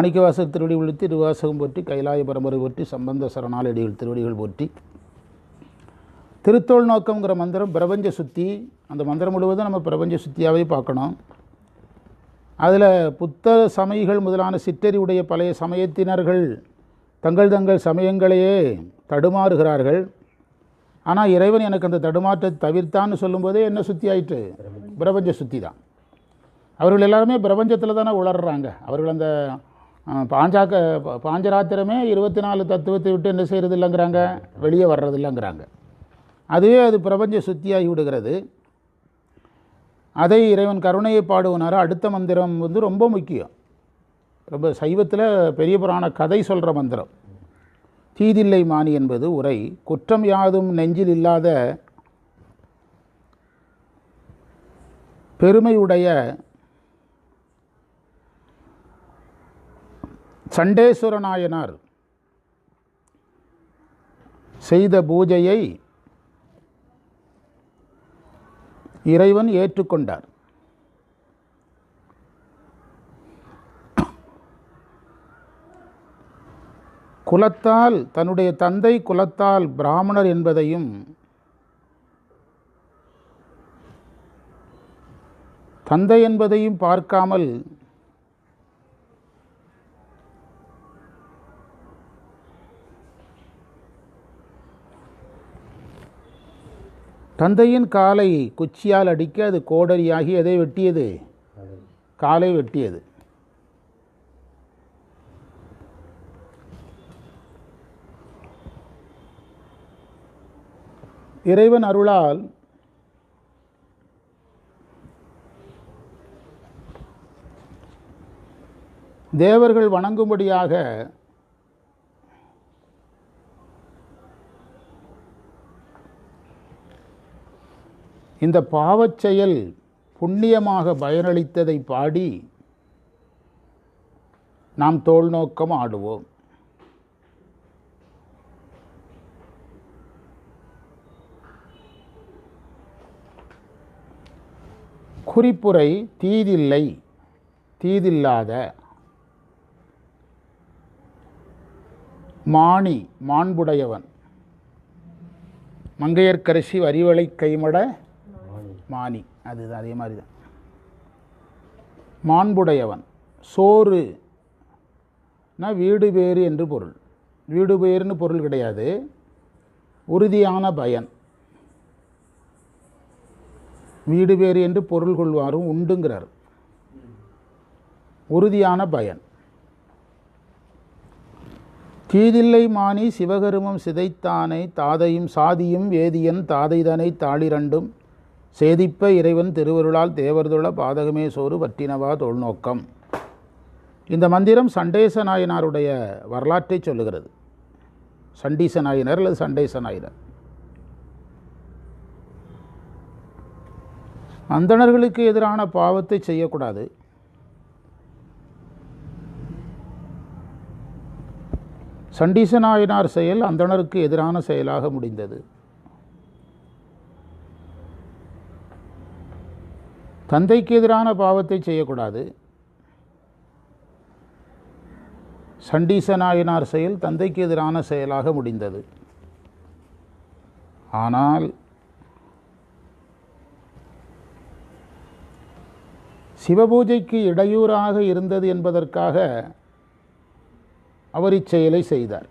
மாணிக்கவாசர் திருவடிகள் திருவாசகம் போற்றி கைலாய பரம்பரை போற்றி சம்பந்த சரணாலடிகள் திருவடிகள் போற்றி. திருத்தோள் நோக்கம்ங்கிற மந்திரம் பிரபஞ்ச சுத்தி. அந்த மந்திரம் முழுவதும் நம்ம பிரபஞ்ச சுத்தியாகவே பார்க்கணும். அதில் புத்த சமயிகள் முதலான சிற்றறிவுடைய பழைய சமயத்தினர்கள் தங்கள் தங்கள் சமயங்களையே தடுமாறுகிறார்கள். ஆனால் இறைவன் எனக்கு அந்த தடுமாற்றத்தை தவிர்த்தான்னு சொல்லும்போதே என்ன சுத்தி ஆயிற்று? பிரபஞ்ச சுத்தி தான். அவர்கள் எல்லாருமே பிரபஞ்சத்தில் தானே உளர்றாங்க. அவர்கள் அந்த பாஞ்சாக்க பா- பாஞ்சராத்திரமே இருபத்தி நாலு தத்துவத்தை விட்டு என்ன செய்கிறது இல்லைங்கிறாங்க வெளியே வர்றது இல்லைங்கிறாங்க அதுவே அது பிரபஞ்ச சுத்தியாகி விடுகிறது. அதை இறைவன் கருணையை பாடுவனார். அடுத்த மந்திரம் வந்து ரொம்ப முக்கியம். ரொம்ப சைவத்தில் பெரிய புராண கதை சொல்கிற மந்திரம். தீதில்லை மானி என்பது உரை. குற்றம் யாதும் நெஞ்சில் இல்லாத பெருமையுடைய சண்டேஸ்வர நாயனார் செய்த பூஜையை இறைவன் ஏற்றுக்கொண்டார். குலத்தால் தன்னுடைய தந்தை குலத்தால் பிராமணர் என்பதையும் தந்தை என்பதையும் பார்க்காமல் தந்தையின் காலை குச்சியால் அடிக்க அது கோடரியாகி எதை வெட்டியது? காலை வெட்டியது. இறைவன் அருளால் தேவர்கள் வணங்கும்படியாக இந்த பாவச் செயல் புண்ணியமாக பயனளித்ததை பாடி நாம் தோல் நோக்கம் ஆடுவோம். குறிப்புரை தீதில்லை தீதில்லாத மாணி மாண்புடையவன். மங்கையர்கரசி வரிவளை கைமட மானி அதுதான் அதே மாதிரி தான் மாண்புடையவன் சோறு. வீடு பேறு என்று பொருள். வீடு பேருன்னு பொருள் கிடையாது. உறுதியான பயன். வீடு பேறு என்று பொருள் கொள்வாரும் உண்டுங்கிறார். உறுதியான பயன். தீதில்லை மானி சிவகருமம் சிதைத்தானை தாதையும் சாதியும் வேதியன் தாதைதனை தாளிரண்டும். சேதிப்ப இறைவன் திருவருளால் தேவர்துள பாதகமே சோறு பற்றினவா தொல்நோக்கம். இந்த மந்திரம் சண்டேச நாயனாருடைய வரலாற்றை சொல்லுகிறது. சண்டீச நாயனர் அல்லது சண்டேச நாயனர். அந்தணர்களுக்கு எதிரான பாவத்தை செய்யக்கூடாது. சண்டீச நாயனார் செயல் அந்தணருக்கு எதிரான செயலாக முடிந்தது. தந்தைக்கு எதிரான பாவத்தை செய்யக்கூடாது. சண்டீச நாயனார் செயல் தந்தைக்கு எதிரான செயலாக முடிந்தது. ஆனால் சிவபூஜைக்கு இடையூறாக இருந்தது என்பதற்காக அவர் இச்செயலை செய்தார்.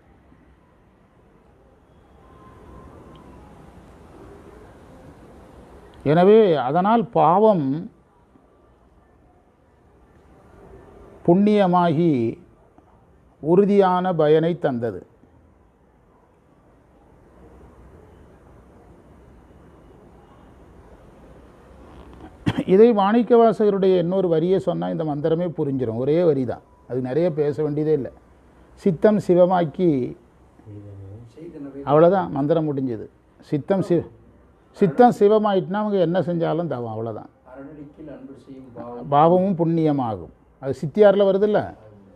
எனவே அதனால் பாவம் புண்ணியமாகி உறுதியான பயனை தந்தது. இதை மாணிக்கவாசகருடைய இன்னொரு வரியை சொன்னால் இந்த மந்திரமே புரிஞ்சிடும் ஒரே வரி தான் அது நிறைய பேச வேண்டியதே இல்லை. சித்தம் சிவமாக்கி அவ்வளோதான் மந்திரம் முடிஞ்சது. சித்தம் சிவ சித்தம் சிவமாயிட்டுனா அவங்க என்ன செஞ்சாலும் தவம் அவ்வளோதான் பாவமும் புண்ணியமாகும். அது சித்தியாரில் வருதுல்ல?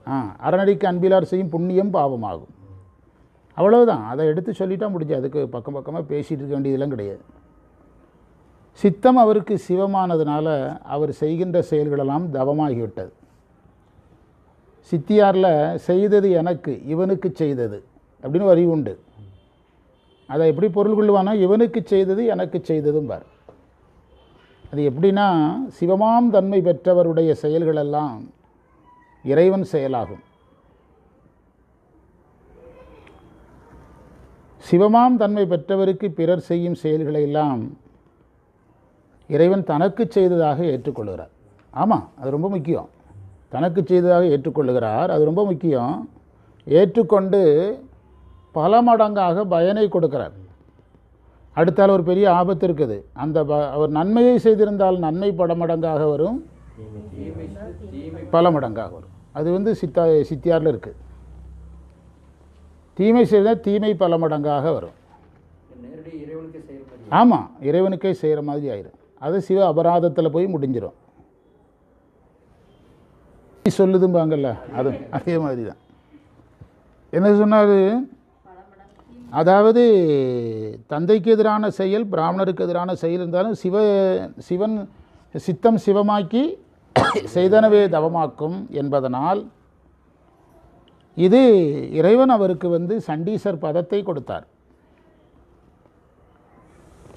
ஆ அறநடிக்கு அன்பிலார் செய்யும் புண்ணியம் பாவமாகும். அவ்வளவுதான். அதை எடுத்து சொல்லிட்டா முடிஞ்சு. அதுக்கு பக்கம் பக்கமாக பேசிகிட்டு இருக்க வேண்டியதெல்லாம் கிடையாது. சித்தம் அவருக்கு சிவமானதுனால அவர் செய்கின்ற செயல்களெல்லாம் தவமாகிவிட்டது. சித்தியாரில் செய்தது எனக்கு இவனுக்கு செய்தது அப்படின்னு வரி உண்டு. அதை எப்படி பொருள் கொள்ளுவானா இவனுக்கு செய்தது எனக்கு செய்ததும் பார். அது எப்படின்னா சிவமாம் தன்மை பெற்றவருடைய செயல்களெல்லாம் இறைவன் செயலாகும். சிவமாம் தன்மை பெற்றவருக்கு பிறர் செய்யும் செயல்களை எல்லாம் இறைவன் தனக்கு செய்ததாக ஏற்றுக்கொள்கிறார். ஆமாம் அது ரொம்ப முக்கியம். தனக்கு செய்ததாக ஏற்றுக்கொள்ளுகிறார் அது ரொம்ப முக்கியம். ஏற்றுக்கொண்டு பல மடங்காக பயனை கொடுக்கிறார். அடுத்தால் ஒரு பெரிய ஆபத்து இருக்குது. அந்த ப அவர் நன்மையை செய்திருந்தால் நன்மை பல மடங்காக வரும். தீமை பல மடங்காக வரும். அது வந்து சித்தா சித்தியாரில் இருக்குது தீமை செய்தால் தீமை பல மடங்காக வரும். ஆமாம் இறைவனுக்கே செய்கிற மாதிரி ஆயிரும். அது சிவ அபராதத்தில் போய் முடிஞ்சிடும் சொல்லுதும்பாங்கல்ல அது அதே மாதிரி தான் என்ன சொன்னார்? அதாவது தந்தைக்கு எதிரான செயல் பிராமணருக்கு எதிரான செயல் இருந்தாலும் சிவ சிவன் சித்தம் சிவமாக்கி செய்தனவே தவமாக்கும் என்பதனால் இது இறைவன் அவருக்கு வந்து சண்டீசர் பதத்தை கொடுத்தார்.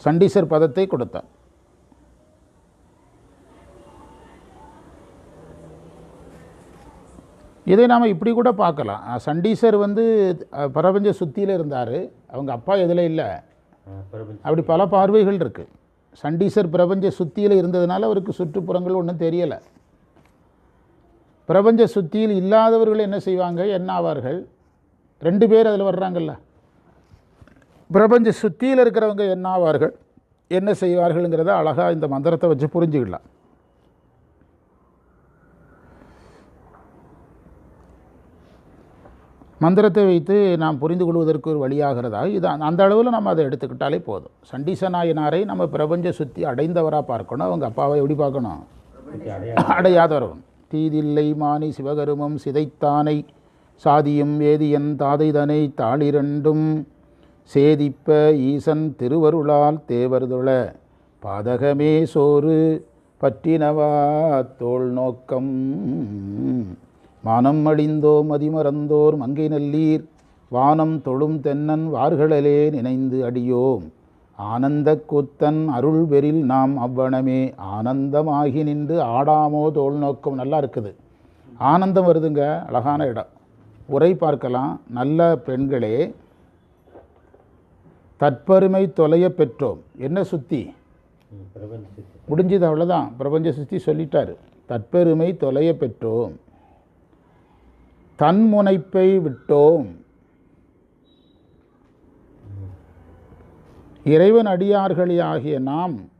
சண்டீசர் பதத்தை கொடுத்தார். இதை நாம் இப்படி கூட பார்க்கலாம். சண்டீசர் வந்து பிரபஞ்ச சுத்தியில் இருந்தார். அவங்க அப்பா எதில் இல்லை. அப்படி பல பார்வைகள் இருக்குது சண்டீசர் பிரபஞ்ச சுத்தியில் இருந்ததுனால அவருக்கு சுற்றுப்புறங்கள் ஒன்றும் தெரியலை. பிரபஞ்ச சுத்தியில் இல்லாதவர்கள் என்ன செய்வாங்க? என்ன ஆவார்கள்? ரெண்டு பேர் அதில் வர்றாங்கல்ல. பிரபஞ்ச சுத்தியில் இருக்கிறவங்க என்ன ஆவார்கள்? என்ன செய்வார்கள்ங்கிறத அழகாக இந்த மந்திரத்தை வச்சு புரிஞ்சுக்கலாம். மந்திரத்தை வைத்து நாம் புரிந்து கொள்வதற்கு ஒரு வழியாகிறதா இது அந்த- அளவில் நம்ம அதை எடுத்துக்கிட்டாலே போதும். சண்டீச நாயனாரை நம்ம பிரபஞ்ச சுத்தி அடைந்தவராக பார்க்கணும். அவங்க அப்பாவை எப்படி பார்க்கணும்? அடையாதவரும் தீதில்லை மானி சிவகருமம் சிதைத்தானை சாதியும் வேதியன் தாதைதனை தாளிரண்டும். சேதிப்ப ஈசன் திருவருளால் தேவர்துள பாதகமே சோறு பற்றினவா தோள் நோக்கம் மானம் அழிந்தோம் மதிமறந்தோர் மங்கை நல்லீர். வானம் தொழும் தென்னன் வார்களே நினைந்து அடியோம். ஆனந்த கூத்தன் அருள் பெறில் நாம் அவ்வனமே. ஆனந்தமாகி நின்று ஆடாமோ தோல் நோக்கம் நல்லா இருக்குது. ஆனந்தம் வருதுங்க அழகான இடம். உரை பார்க்கலாம். நல்ல பெண்களே தற்பெருமை தொலைய பெற்றோம். என்ன சுத்தி? முடிஞ்சது அவ்வளோதான் பிரபஞ்ச சுத்தி சொல்லிட்டாரு. தற்பெருமை தொலைய பெற்றோம். தன்முனைப்பை விட்டோம் இறைவன் அடியார்களே ஆகிய நாம்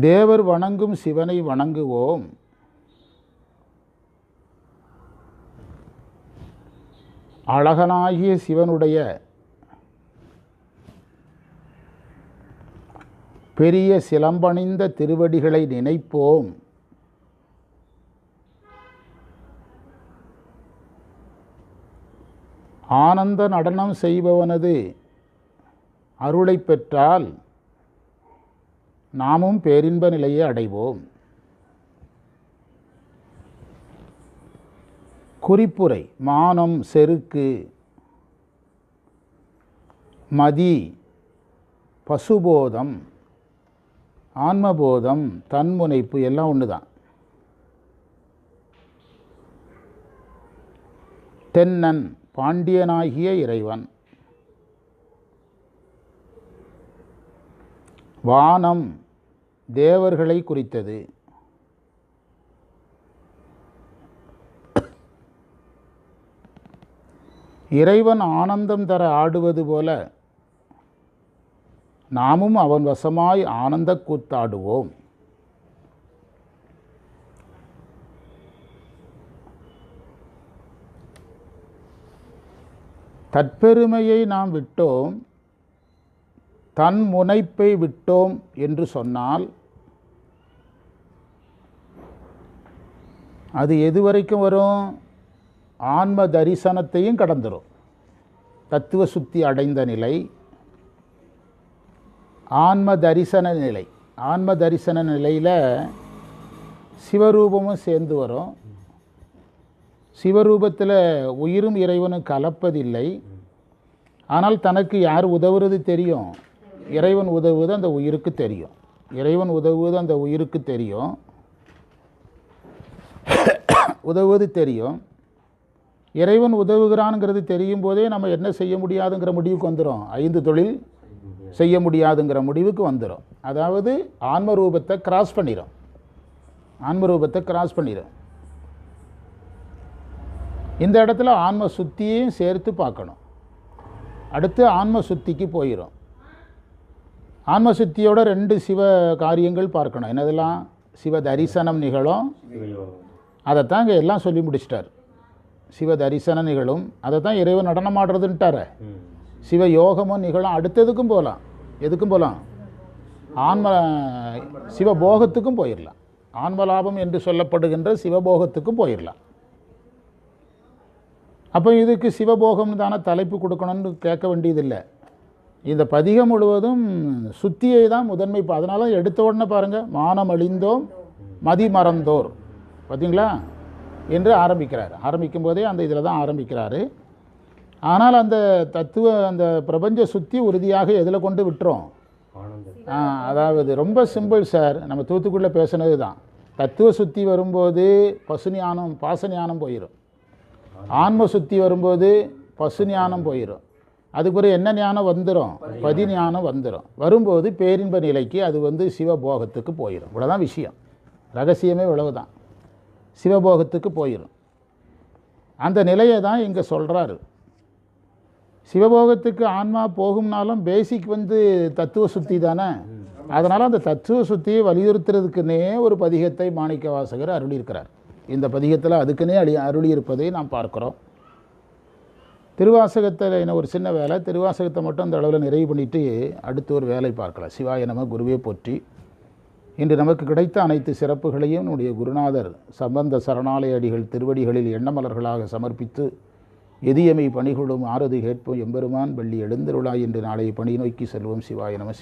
தேவர் வணங்கும் சிவனை வணங்குவோம். அழகனாகிய சிவனுடைய பெரிய சிலம்பணிந்த திருவடிகளை நினைப்போம். ஆனந்த நடனம் செய்பவனது அருளை பெற்றால் நாமும் பேரின்ப நிலையை அடைவோம். குறிப்புரை மானம் செருக்கு மதி பசுபோதம் ஆன்மபோதம் தன்முனைப்பு எல்லாம் ஒன்று தான் தென்னன் பாண்டியனாகிய இறைவன். வானம் தேவர்களை குறித்தது. இறைவன் ஆனந்தம் தர ஆடுவது போல நாமும் அவன் வசமாய் ஆனந்த கூத்தாடுவோம். தற்பெருமையை நாம் விட்டோம் தன் முனைப்பை விட்டோம் என்று சொன்னால் அது எது வரைக்கும் வரும்? ஆன்ம தரிசனத்தையும் கடந்துடும் தத்துவ சுத்தி அடைந்த நிலை ஆன்ம தரிசன நிலை ஆன்ம தரிசன நிலையில் சிவரூபமும் சேர்ந்து வரும். சிவரூபத்தில் உயிரும் இறைவனும் கலப்பதில்லை. ஆனால் தனக்கு யார் உதவுறது தெரியும். இறைவன் உதவுவது அந்த உயிருக்கு தெரியும். இறைவன் உதவுவது அந்த உயிருக்கு தெரியும். உதவுவது தெரியும். இறைவன் உதவுகிறான்ங்கிறது தெரியும் போதே நம்ம என்ன செய்ய முடியாதுங்கிற முடிவுக்கு வந்துடும் ஐந்து தொழில். செய்ய முடியாதுங்கிற முடிவுக்கு வந்துடும் அதாவது ஆன்ம ரூபத்தை கிராஸ் பண்ணிடும் ஆன்ம ரூபத்தை கிராஸ் பண்ணிடும் இந்த இடத்துல ஆன்ம சுத்தியையும் சேர்த்து பார்க்கணும். அடுத்து ஆன்ம சுத்திக்கு போயிடும் ஆன்ம சுத்தியோட ரெண்டு சிவ காரியங்கள் பார்க்கணும். என்னதெல்லாம்? சிவ தரிசனம் நிகழும். அதைத்தான் இங்கே எல்லாம் சொல்லி முடிச்சிட்டார். சிவ தரிசனம் நிகழும். அதை தான் இறைவன் நடனமாடுறதுன்ட்டார சிவ யோகமும் நிகழும். அடுத்ததுக்கும் போகலாம். எதுக்கும் போகலாம்? ஆன்ம சிவபோகத்துக்கும் போயிடலாம் ஆன்மலாபம் என்று சொல்லப்படுகின்ற சிவபோகத்துக்கும் போயிடலாம் அப்போ இதுக்கு சிவபோகம் தானே தலைப்பு கொடுக்கணும்னு கேட்க வேண்டியதில்லை. இந்த பதிகம் முழுவதும் சுத்தியை தான் முதன்மை அதனால எடுத்த உடனே பாருங்கள் மானம் அழிந்தோம் மதி மறந்தோர். பார்த்தீங்களா? என்று ஆரம்பிக்கிறார். ஆரம்பிக்கும் போதே அந்த இதில் தான் ஆரம்பிக்கிறாரு. ஆனால் அந்த தத்துவ அந்த பிரபஞ்ச சுத்தி உறுதியாக எதில் கொண்டு விட்டுரும் ஆ, அதாவது ரொம்ப சிம்பிள் சார் நம்ம தூத்துக்குடியில் பேசுனது தான். தத்துவ சுத்தி வரும்போது பசு ஞானம் பாச ஞானம் போயிடும் ஆன்ம சுத்தி வரும்போது பசு ஞானம் போயிடும் அதுக்கு பிறகு என்ன ஞானம் வந்துடும் பதி ஞானம் வந்துடும் வரும்போது பேரின்ப நிலைக்கு அது வந்து சிவபோகத்துக்கு போயிடும் இவ்வளோதான் விஷயம். ரகசியமே இவ்வளவுதான். சிவபோகத்துக்கு போயிடும் அந்த நிலையை தான் இங்கே சொல்கிறாரு சிவபோகத்துக்கு ஆன்மா போகும்னாலும் பேசிக் வந்து தத்துவ சுத்தி தானே? அதனால் அந்த தத்துவ சுத்தியை வலியுறுத்துறதுக்குன்னே ஒரு பதிகத்தை மாணிக்க வாசகர் அருளியிருக்கிறார். இந்த பதிகத்தில் அதுக்குன்னே அழி அருளியிருப்பதை நாம் பார்க்குறோம். திருவாசகத்தில் என்ன ஒரு சின்ன வேலை திருவாசகத்தை மட்டும் அந்த அளவில் நிறைவு பண்ணிவிட்டு அடுத்து ஒரு வேலை பார்க்கலாம். சிவாய நம குருவே போற்றி. இன்று நமக்கு கிடைத்த அனைத்து சிறப்புகளையும் நம்முடைய குருநாதர் சம்பந்த சரணாலய அடிகள் திருவடிகளில் எண்ணமலர்களாக சமர்ப்பித்து எதியமை பணிகொள்ளும் ஆறுதி கேட்போம் எம்பெருமான் வள்ளி எழுந்தருளாய் என்று நாளை பணி நோக்கி செல்வோம் சிவாய நம.